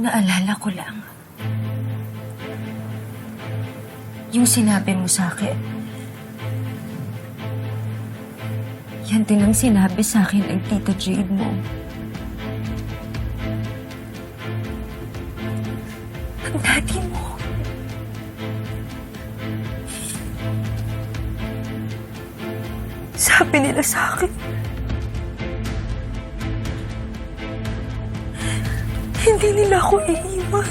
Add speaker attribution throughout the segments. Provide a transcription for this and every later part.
Speaker 1: Naalala ko lang. Yung sinabi mo sa akin. Yan din ang sinabi sa akin ng Tita Jade mo. Ang daddy mo. Sabi nila sa akin, hindi nila ako iiwan.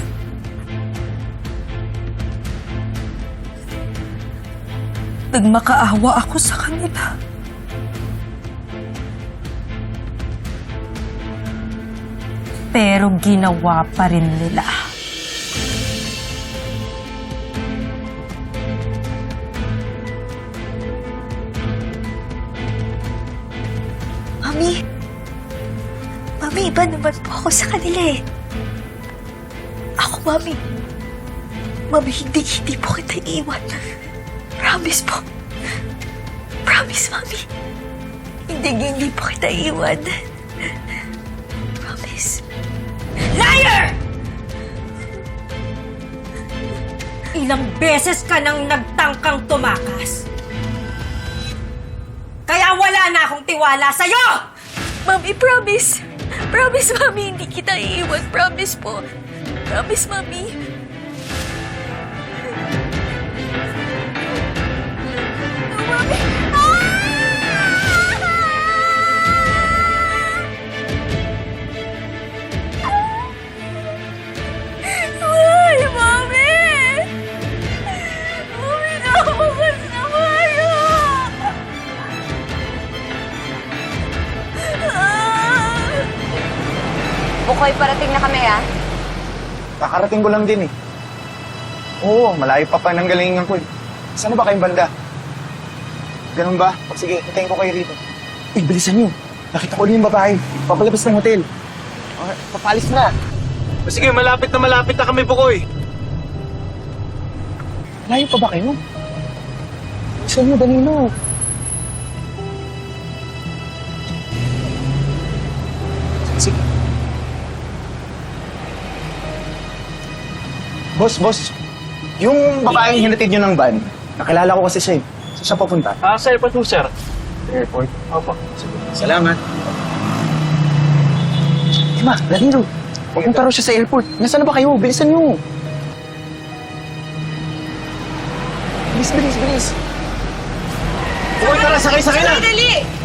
Speaker 1: Nagmakaawa ako sa kanila. Pero ginawa pa rin nila.
Speaker 2: Mami, Mami, iba naman po ako sa kanila eh. Mami. Mami, hindi, hindi po kita iiwan. Promise po. Promise, Mami. Hindi, hindi po kita iiwan. Promise.
Speaker 1: Liar! Ilang beses ka nang nagtangkang tumakas. Kaya wala na akong tiwala sa'yo!
Speaker 2: Mami, promise. Promise, Mami, hindi kita iiwan. Promise po. Promise, Mami. Mami! Ay, Mami! Mami, nakababas na kayo! Ah!
Speaker 3: Bukoy, ah.
Speaker 4: Kakarating ko lang din eh. Oo, malayo pa pa nang galingan ko eh. Saan ba kayong banda? Ganun ba? O sige, hintayin ko kayo rito. Uy, bilisan niyo. Nakita ko din yung babae. Papalabas ng hotel. Okay, papalis na.
Speaker 5: O sige, malapit na malapit na kami, Bukoy.
Speaker 4: Malayo pa ba kayo? Bilisan niyo, Danilo. Sige. Boss, boss. Yung babaeng hinatid niyo ng van, nakilala ko kasi siya eh. Saan siya papunta?
Speaker 5: Ah, sir, pa sir.
Speaker 4: Airport.
Speaker 5: Opo.
Speaker 4: Salamat. Tima, Danilo. Pupunta raw siya sa airport. Nasaan na ba kayo? Bilisan niyo. Bilis, bilis, bilis.
Speaker 5: Bukoy, tara, sakay, sakay na!
Speaker 6: Okay,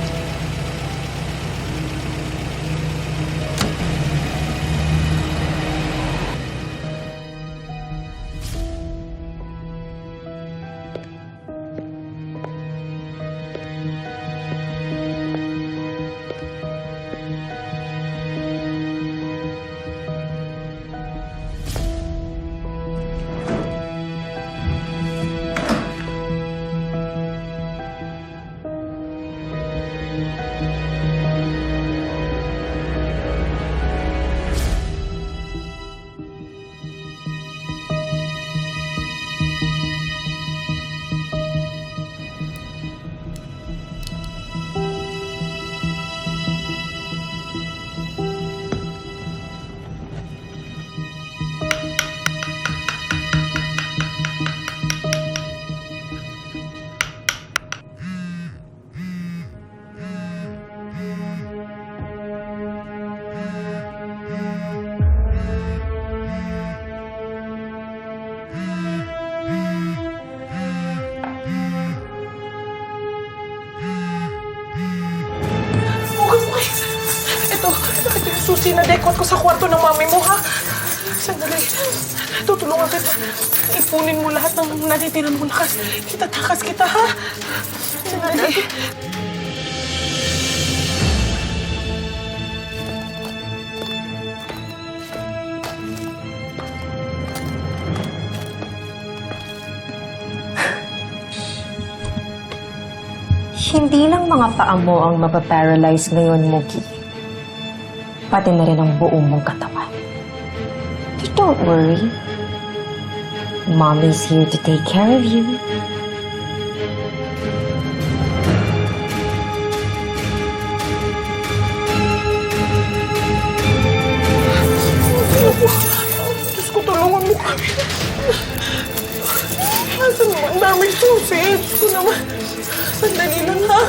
Speaker 6: yung susi na dekot ko sa kwarto ng mami mo, ha? Sandali. Tutulungan kita. Ipunin mo lahat ng natitira mo lakas. Kita takas kita, ha? Sandali.
Speaker 1: Hindi lang mga paa mo ang mapaparalyze ngayon, Mookie. Pati na rin ang buong mong katawan. But don't worry. Mommy's here to take care of you.
Speaker 6: namin. Nasaan mo? Ang daming susi. Diyos ko naman. Sandali lang ha.